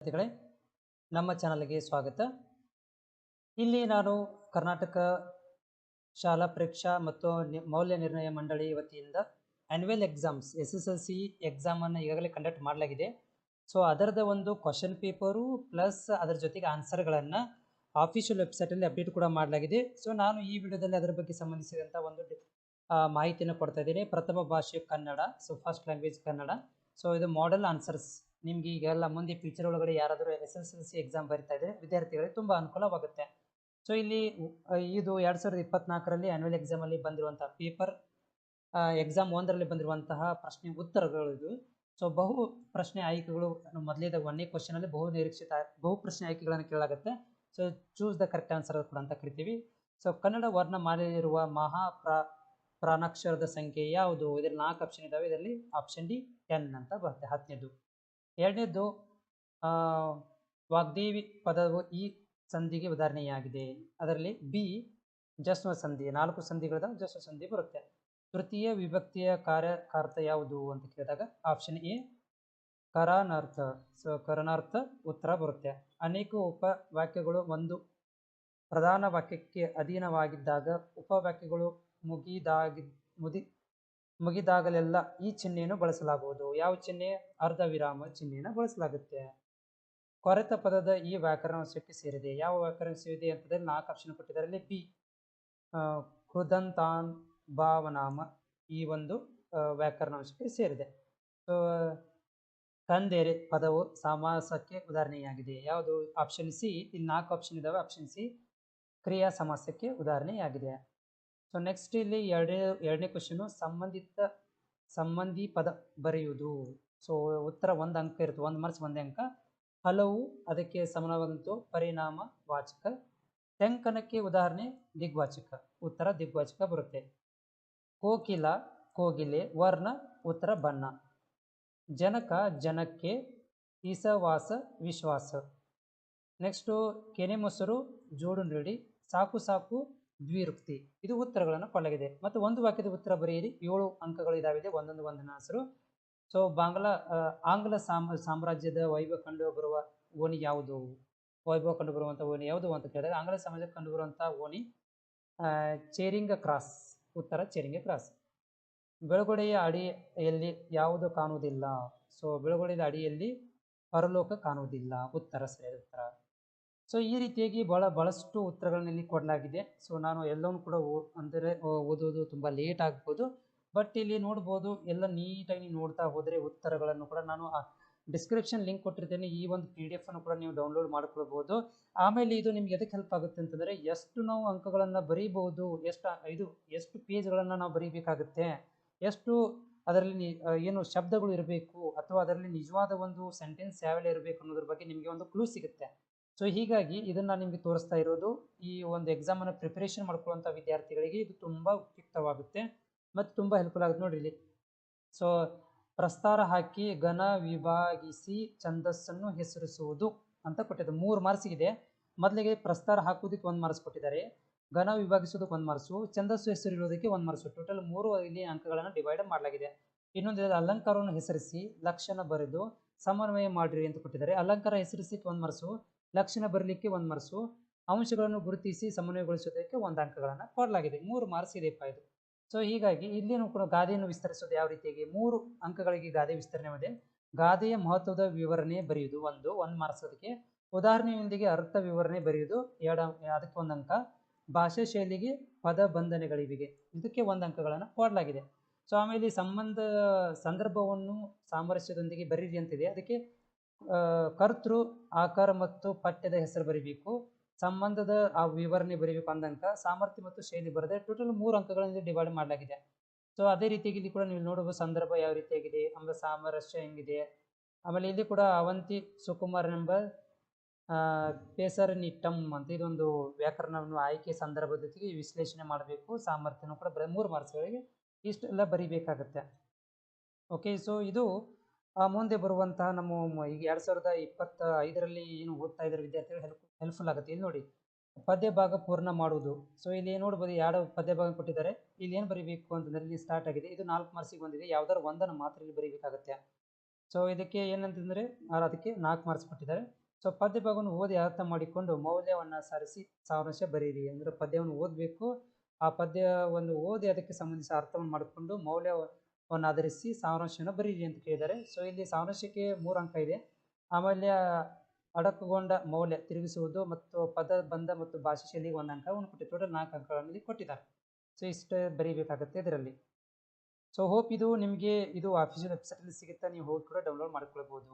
ವಿದ್ಯಾರ್ಥಿಗಳೇ, ನಮ್ಮ ಚಾನಲ್ಗೆ ಸ್ವಾಗತ. ಇಲ್ಲಿ ನಾನು ಕರ್ನಾಟಕ ಶಾಲಾ ಪರೀಕ್ಷಾ ಮತ್ತು ಮೌಲ್ಯ ನಿರ್ಣಯ ಮಂಡಳಿ ವತಿಯಿಂದ annual exams S S L C ಎಕ್ಸಾಮನ್ನು ಈಗಾಗಲೇ ಕಂಡಕ್ಟ್ ಮಾಡಲಾಗಿದೆ. ಸೊ ಅದರದ ಒಂದು ಕ್ವಶನ್ ಪೇಪರು ಪ್ಲಸ್ ಅದರ ಜೊತೆಗೆ ಆನ್ಸರ್ಗಳನ್ನು ಆಫಿಷಿಯಲ್ ವೆಬ್ಸೈಟಲ್ಲಿ ಅಪ್ಡೇಟ್ ಕೂಡ ಮಾಡಲಾಗಿದೆ. ಸೊ ನಾನು ಈ ವಿಡಿಯೋದಲ್ಲಿ ಅದರ ಬಗ್ಗೆ ಸಂಬಂಧಿಸಿದಂಥ ಒಂದು ಮಾಹಿತಿಯನ್ನು ಕೊಡ್ತಾ ಇದ್ದೀನಿ. ಪ್ರಥಮ ಭಾಷೆ Kannada so first language Kannada. So ಇದು ಮಾಡೆಲ್ ಆನ್ಸರ್ಸ್ ನಿಮ್ಗೆ ಈಗೆಲ್ಲ ಮುಂದೆ ಫ್ಯೂಚರ್ ಒಳಗಡೆ ಯಾರಾದರೂ S S L C exam ಬರಿತಾ ಇದ್ರೆ ವಿದ್ಯಾರ್ಥಿಗಳಿಗೆ ತುಂಬ ಅನುಕೂಲವಾಗುತ್ತೆ. ಸೊ ಇಲ್ಲಿ ಇದು ಎರಡು ಸಾವಿರದ ಇಪ್ಪತ್ನಾಲ್ಕರಲ್ಲಿ ಆ್ಯನ್ಯುವಲ್ ಎಕ್ಸಾಮಲ್ಲಿ ಬಂದಿರುವಂತಹ ಪೇಪರ್ ಎಕ್ಸಾಮ್ ಒಂದರಲ್ಲಿ ಬಂದಿರುವಂತಹ ಪ್ರಶ್ನೆ ಉತ್ತರಗಳು ಇದು. ಸೊ ಬಹು ಪ್ರಶ್ನೆ ಆಯ್ಕೆಗಳು ಮೊದಲೇದ ಒಂದೇ ಕ್ವಶನಲ್ಲಿ ಬಹು ನಿರೀಕ್ಷಿತ, ಬಹು ಪ್ರಶ್ನೆ ಆಯ್ಕೆಗಳನ್ನು ಕೇಳಲಾಗುತ್ತೆ. So choose the correct answer ಕೂಡ ಅಂತ ಕರಿತೀವಿ. ಸೊ ಕನ್ನಡ ವರ್ಣಮಾಲೆಯಲ್ಲಿರುವ ಮಹಾ ಪ್ರಾ ಪ್ರಾಣಾಕ್ಷರದ ಸಂಖ್ಯೆ ಯಾವುದು? ಇದರಲ್ಲಿ ನಾಲ್ಕು ಆಪ್ಷನ್ ಇದಾವೆ. ಇದರಲ್ಲಿ ಆಪ್ಷನ್ ಡಿ ಟೆನ್ ಅಂತ ಬರುತ್ತೆ ಹತ್ತನೇದು ಎರಡನೇದು ಆ, ವಾಗ್ದೇವಿ ಪದವು ಈ ಸಂಧಿಗೆ ಉದಾಹರಣೆಯಾಗಿದೆ. ಅದರಲ್ಲಿ ಬಿ ಜಸ್ವ ಸಂಧಿ ನಾಲ್ಕು ಸಂಧಿಗಳದ ಜಸ್ವ ಸಂಧಿ ಬರುತ್ತೆ. ತೃತೀಯ ವಿಭಕ್ತಿಯ ಕಾರ್ಯಕಾರ್ಥ ಯಾವುದು ಅಂತ ಕೇಳಿದಾಗ ಆಪ್ಷನ್ ಎ ಕರಾನಾರ್ಥ ಸೊ ಕರಣಾರ್ಥ ಉತ್ತರ ಬರುತ್ತೆ. ಅನೇಕ ಉಪವಾಕ್ಯಗಳು ಒಂದು ಪ್ರಧಾನ ವಾಕ್ಯಕ್ಕೆ ಅಧೀನವಾಗಿದ್ದಾಗ ಉಪವಾಕ್ಯಗಳು ಮುಗಿದಾಗಿ ಮುದಿ ಮುಗಿದಾಗಲೆಲ್ಲ ಈ ಚಿಹ್ನೆಯನ್ನು ಬಳಸಲಾಗುವುದು. ಯಾವ ಚಿಹ್ನೆ? ಅರ್ಧ ವಿರಾಮ ಚಿಹ್ನೆಯನ್ನು ಬಳಸಲಾಗುತ್ತೆ. ಕೊರೆತ ಪದದ ಈ ವ್ಯಾಕರಣ ಅಂಶಕ್ಕೆ ಸೇರಿದೆ. ಯಾವ ವ್ಯಾಕರಣ ಸೇರಿದೆ ಅಂತಂದ್ರೆ ನಾಲ್ಕು ಆಪ್ಷನ್ ಕೊಟ್ಟಿದ್ದಾರೆ. ಅಲ್ಲಿ ಬಿ ಕೃದಂತಾನ್ ಭಾವನಾಮ ಈ ಒಂದು ವ್ಯಾಕರಣಾಂಶಕ್ಕೆ ಸೇರಿದೆ. ಸೊ ತಂದೆರೆ ಪದವು ಸಮಾಸಕ್ಕೆ ಉದಾಹರಣೆಯಾಗಿದೆ. ಯಾವುದು? ಆಪ್ಷನ್ ಸಿ ಇಲ್ಲಿ ನಾಲ್ಕು ಆಪ್ಷನ್ ಇದಾವೆ. ಆಪ್ಷನ್ ಸಿ ಕ್ರಿಯಾ ಸಮಾಸಕ್ಕೆ ಉದಾಹರಣೆಯಾಗಿದೆ. ಸೊ ನೆಕ್ಸ್ಟ್ ಇಲ್ಲಿ ಎರಡನೇ ಎರಡನೇ ಕ್ವಶನು ಸಂಬಂಧಿತ, ಸಂಬಂಧಿ ಪದ ಬರೆಯುವುದು. ಸೊ ಉತ್ತರ ಒಂದು ಅಂಕ ಇರುತ್ತೆ, ಒಂದು ಮಾರ್ಕ್ಸ್ ಒಂದೇ ಅಂಕ. ಹಲವು, ಅದಕ್ಕೆ ಸಮಾನವಾದಂತು ಪರಿಣಾಮ ವಾಚಕ. ಟೆಂಕನಕ್ಕೆ ಉದಾಹರಣೆ ದಿಗ್ವಾಚಕ. ಉತ್ತರ ದಿಗ್ವಾಚಕ ಬರುತ್ತೆ. ಕೋಕಿಲ, ಕೋಗಿಲೆ, ವರ್ಣ, ಉತ್ತರ ಬಣ್ಣ. ಜನಕ, ಜನಕ್ಕೆ ಇಸವಾಸ ವಿಶ್ವಾಸ. ನೆಕ್ಸ್ಟು ಕೆನೆ ಮೊಸರು, ಜೋಡು ನೀಡಿ. ಸಾಕು ಸಾಕು ದ್ವಿರುಕ್ತಿ. ಇದು ಉತ್ತರಗಳನ್ನು ಕೊಡಲಾಗಿದೆ ಮತ್ತು ಒಂದು ವಾಕ್ಯದ ಉತ್ತರ ಬರೆಯಿರಿ. ಏಳು ಅಂಕಗಳು ಇದಾವಿದೆ. ಒಂದೊಂದು ಒಂದನ ಹೆಸರು. ಸೊ, ಬಾಂಗ್ಲಾ ಆಂಗ್ಲ ಸಾಮ, ಸಾಮ್ರಾಜ್ಯದ ವೈಭವ ಕಂಡು ಬರುವ ಓಣಿ ಯಾವುದು? ವೈಭವ ಕಂಡು ಬರುವಂಥ ಓಣಿ ಯಾವುದು ಅಂತ ಕೇಳಿದಾಗ, ಆಂಗ್ಲ ಸಾಮ್ರಾಜ್ಯ ಕಂಡು ಬರುವಂಥ ಓಣಿ ಚೇರಿಂಗ ಕ್ರಾಸ್. ಉತ್ತರ ಚೇರಿಂಗ ಕ್ರಾಸ್. ಬೆಳಗೊಡೆಯ ಅಡಿಯಲ್ಲಿ ಯಾವುದು ಕಾಣುವುದಿಲ್ಲ? ಸೊ, ಬೆಳಗೊಡೆಯ ಅಡಿಯಲ್ಲಿ ಪರಲೋಕ ಕಾಣುವುದಿಲ್ಲ. ಉತ್ತರ ಸರಿಯಾದ ಉತ್ತರ. ಸೊ ಈ ರೀತಿಯಾಗಿ ಬಹಳ ಭಾಳಷ್ಟು ಉತ್ತರಗಳನ್ನ ಇಲ್ಲಿ ಕೊಡಲಾಗಿದೆ. ಸೊ ನಾನು ಎಲ್ಲವನ್ನು ಕೂಡ ಅಂದರೆ ಓದೋದು ತುಂಬ ಲೇಟ್ ಆಗ್ಬೋದು. ಬಟ್ ಇಲ್ಲಿ ನೋಡ್ಬೋದು, ಎಲ್ಲ ನೀಟಾಗಿ ನೀವು ನೋಡ್ತಾ ಹೋದರೆ ಉತ್ತರಗಳನ್ನು ಕೂಡ ನಾನು ಡಿಸ್ಕ್ರಿಪ್ಷನ್ ಲಿಂಕ್ ಕೊಟ್ಟಿರ್ತೇನೆ. ಈ ಒಂದು ಪಿ ಡಿ ಎಫನ್ನು ಕೂಡ ನೀವು ಡೌನ್ಲೋಡ್ ಮಾಡ್ಕೊಳ್ಬೋದು. ಆಮೇಲೆ ಇದು ನಿಮ್ಗೆ ಎದಕ್ಕೆ ಹೆಲ್ಪ್ ಆಗುತ್ತೆ ಅಂತಂದರೆ, ಎಷ್ಟು ನಾವು ಅಂಕಗಳನ್ನು ಬರೀಬಹುದು ಎಷ್ಟು, ಇದು, ಎಷ್ಟು ಪೇಜ್ಗಳನ್ನು ನಾವು ಬರೀಬೇಕಾಗುತ್ತೆ, ಎಷ್ಟು ಅದರಲ್ಲಿ ಏನು ಶಬ್ದಗಳು ಇರಬೇಕು, ಅಥವಾ ಅದರಲ್ಲಿ ನಿಜವಾದ ಒಂದು ಸೆಂಟೆನ್ಸ್ ಯಾವೆಲ್ಲ ಇರಬೇಕು ಅನ್ನೋದ್ರ ಬಗ್ಗೆ ನಿಮಗೆ ಒಂದು ಕ್ಲೂ ಸಿಗುತ್ತೆ. ಸೊ ಹೀಗಾಗಿ ಇದನ್ನು ನಿಮಗೆ ತೋರಿಸ್ತಾ ಇರೋದು, ಈ ಒಂದು ಎಕ್ಸಾಮನ್ನು ಪ್ರಿಪರೇಷನ್ ಮಾಡ್ಕೊಳ್ಳುವಂಥ ವಿದ್ಯಾರ್ಥಿಗಳಿಗೆ ಇದು ತುಂಬ ಉಪಯುಕ್ತವಾಗುತ್ತೆ ಮತ್ತು ತುಂಬ ಹೆಲ್ಪ್ಫುಲ್ ಆಗುತ್ತೆ ನೋಡ್ರಿ ಇಲ್ಲಿ. ಸೊ ಪ್ರಸ್ತಾರ ಹಾಕಿ ಘನ ವಿಭಾಗಿಸಿ ಛಂದಸ್ಸನ್ನು ಹೆಸರಿಸುವುದು ಅಂತ ಕೊಟ್ಟಿದೆ. ಮೂರು ಮಾರ್ಕ್ಸ್ ಮೊದಲಿಗೆ ಪ್ರಸ್ತಾರ ಹಾಕೋದಕ್ಕೆ ಒಂದು ಮಾರ್ಕ್ಸ್ ಕೊಟ್ಟಿದ್ದಾರೆ. ಘನ ವಿಭಾಗಿಸೋದಕ್ಕೆ ಒಂದು ಮಾರ್ಸು ಛಂದಸ್ಸು ಹೆಸರಿರೋದಕ್ಕೆ ಒಂದು ಮಾರ್ಸು ಟೋಟಲ್ ಮೂರು ಇಲ್ಲಿ ಅಂಕಗಳನ್ನು ಡಿವೈಡ್ ಮಾಡಲಾಗಿದೆ. ಇನ್ನೊಂದು ಅಲಂಕಾರವನ್ನು ಹೆಸರಿಸಿ ಲಕ್ಷಣ ಬರೆದು ಸಮನ್ವಯ ಮಾಡಿರಿ ಅಂತ ಕೊಟ್ಟಿದ್ದಾರೆ. ಅಲಂಕಾರ ಹೆಸರಿಸಲಿಕ್ಕೆ ಒಂದು ಮಾರ್ಕ್ಸು ಲಕ್ಷಣ ಬರಲಿಕ್ಕೆ ಒಂದು ಮಾರ್ಕ್ಸು ಅಂಶಗಳನ್ನು ಗುರುತಿಸಿ ಸಮನ್ವಯಗೊಳಿಸೋದಕ್ಕೆ ಒಂದು ಅಂಕಗಳನ್ನು ಕೊಡಲಾಗಿದೆ. ಮೂರು ಮಾರ್ಸ್ ಇದೆಪ್ಪ ಇದು. ಸೊ ಹೀಗಾಗಿ ಇಲ್ಲಿನೂ ಕೂಡ ಗಾದೆಯನ್ನು ವಿಸ್ತರಿಸೋದು ಯಾವ ರೀತಿಯಾಗಿ ಮೂರು ಅಂಕಗಳಿಗೆ ಗಾದೆ ವಿಸ್ತರಣೆ ಇದೆ. ಗಾದೆಯ ಮಹತ್ವದ ವಿವರಣೆ ಬರೆಯುವುದು ಒಂದು ಒಂದು ಮಾರ್ಕ್ಸ್ ಉದಾಹರಣೆಯೊಂದಿಗೆ ಅರ್ಥ ವಿವರಣೆ ಬರೆಯುವುದು ಎರಡು, ಅದಕ್ಕೆ ಒಂದು ಅಂಕ. ಭಾಷಾ ಶೈಲಿಗೆ ಪದ ಬಂಧನೆಗಳಿವೆ ಇದಕ್ಕೆ ಒಂದು ಅಂಕಗಳನ್ನು ಕೊಡಲಾಗಿದೆ. ಸೊ ಆಮೇಲೆ ಸಂಬಂಧ, ಸಂದರ್ಭವನ್ನು ಸಾಮರಸ್ಯದೊಂದಿಗೆ ಬರೀರಿ ಅಂತಿದೆ. ಅದಕ್ಕೆ ಕರ್ತೃ, ಆಕಾರ ಮತ್ತು ಪಠ್ಯದ ಹೆಸರು ಬರಿಬೇಕು. ಸಂಬಂಧದ ಆ ವಿವರಣೆ ಬರೀಬೇಕು ಅಂದಂತ ಅಂಕ ಸಾಮರ್ಥ್ಯ ಮತ್ತು ಶೈಲಿ ಬರದೆ ಟೋಟಲ್ ಮೂರು ಅಂಕಗಳಿಂದ ಡಿವೈಡ್ ಮಾಡಲಾಗಿದೆ. ಸೊ ಅದೇ ರೀತಿಯಾಗಿ ಇಲ್ಲಿ ಕೂಡ ನೀವು ನೋಡಬಹುದು ಸಂದರ್ಭ ಯಾವ ರೀತಿಯಾಗಿದೆ ಆಮೇಲೆ ಸಾಮರಸ್ಯ ಹೆಂಗಿದೆ. ಆಮೇಲೆ ಇಲ್ಲಿ ಕೂಡ ಅವಂತಿ ಸುಕುಮಾರ್ ಎಂಬ ಪೇಸರ್ ನಿಟ್ಟಂ ಅಂತ ಇದೊಂದು ವ್ಯಾಕರಣವನ್ನು ಆಯ್ಕೆ ಸಂದರ್ಭದ ಜೊತೆಗೆ ವಿಶ್ಲೇಷಣೆ ಮಾಡಬೇಕು. ಸಾಮರ್ಥ್ಯನೂ ಕೂಡ ಬರ ಮೂರು ಮಾರ್ಕ್ಸ್ಗಳಿಗೆ ಇಷ್ಟೆಲ್ಲ ಬರಿಬೇಕಾಗತ್ತೆ. ಓಕೆ ಸೊ ಇದು ಮುಂದೆ ಬರುವಂತಹ ನಮ್ಮ ಈಗ ಎರಡ್ ಸಾವಿರದ ಇಪ್ಪತ್ತ ಐದರಲ್ಲಿ ಏನು ಓದ್ತಾ ಇದ್ದಾರೆ ವಿದ್ಯಾರ್ಥಿಗಳು ಹೆಲ್ಪ್ ಹೆಲ್ಪ್ಫುಲ್ ಆಗುತ್ತೆ. ಇಲ್ಲಿ ನೋಡಿ, ಪದ್ಯ ಭಾಗ ಪೂರ್ಣ ಮಾಡುವುದು. ಸೊ ಇಲ್ಲಿ ನೋಡ್ಬೋದು ಎರಡು ಪದ್ಯ ಭಾಗ ಕೊಟ್ಟಿದ್ದಾರೆ. ಇಲ್ಲಿ ಏನು ಬರೀಬೇಕು ಅಂತಂದ್ರೆ ಇಲ್ಲಿ ಸ್ಟಾರ್ಟ್ ಆಗಿದೆ. ಇದು ನಾಲ್ಕು ಮಾರ್ಕ್ಸಿಗೆ ಬಂದಿದೆ. ಯಾವ್ದಾದ್ರು ಒಂದನ್ನು ಮಾತ್ರ ಇಲ್ಲಿ ಬರೀಬೇಕಾಗತ್ತೆ. ಸೊ ಇದಕ್ಕೆ ಏನಂತಂದ್ರೆ ಅದಕ್ಕೆ ನಾಲ್ಕು ಮಾರ್ಕ್ಸ್ ಕೊಟ್ಟಿದ್ದಾರೆ. ಸೊ ಪದ್ಯ ಭಾಗವನ್ನು ಓದಿ ಅರ್ಥ ಮಾಡಿಕೊಂಡು ಮೌಲ್ಯವನ್ನು ಸಾರಿಸಿ ಸಾರಾಂಶ ಬರೀರಿ. ಅಂದ್ರೆ ಪದ್ಯವನ್ನು ಓದಬೇಕು. ಆ ಪದ್ಯವನ್ನು ಓದಿ ಅದಕ್ಕೆ ಸಂಬಂಧಿಸಿದ ಅರ್ಥವನ್ನು ಮಾಡಿಕೊಂಡು ಮೌಲ್ಯವನ್ನು ಆಧರಿಸಿ ಸಾರಾಂಶವನ್ನು ಬರೀರಿ ಅಂತ ಕೇಳಿದ್ದಾರೆ. ಸೊ ಇಲ್ಲಿ ಸಾರಾಂಶಕ್ಕೆ ಮೂರು ಅಂಕ ಇದೆ. ಆಮೇಲೆ ಅಡಕಗೊಂಡ ಮೌಲ್ಯ ತಿರುಗಿಸುವುದು ಮತ್ತು ಪದ ಬಂಧ ಮತ್ತು ಭಾಷೆ ಶೈಲಿಗೆ ಒಂದು ಅಂಕವನ್ನು ಕೊಟ್ಟು ಟೋಟಲ್ ನಾಲ್ಕು ಅಂಕಗಳನ್ನು ಇಲ್ಲಿ ಕೊಟ್ಟಿದ್ದಾರೆ. ಸೊ ಇಷ್ಟು ಬರೀಬೇಕಾಗುತ್ತೆ ಇದರಲ್ಲಿ. ಸೊ ಹೋಪ್ ಇದು ನಿಮಗೆ, ಇದು ಅಫಿಷಿಯಲ್ ವೆಬ್ಸೈಟಲ್ಲಿ ಸಿಗುತ್ತೆ. ನೀವು ಹೋಗಿ ಕೂಡ ಡೌನ್ಲೋಡ್ ಮಾಡ್ಕೊಳ್ಬೋದು.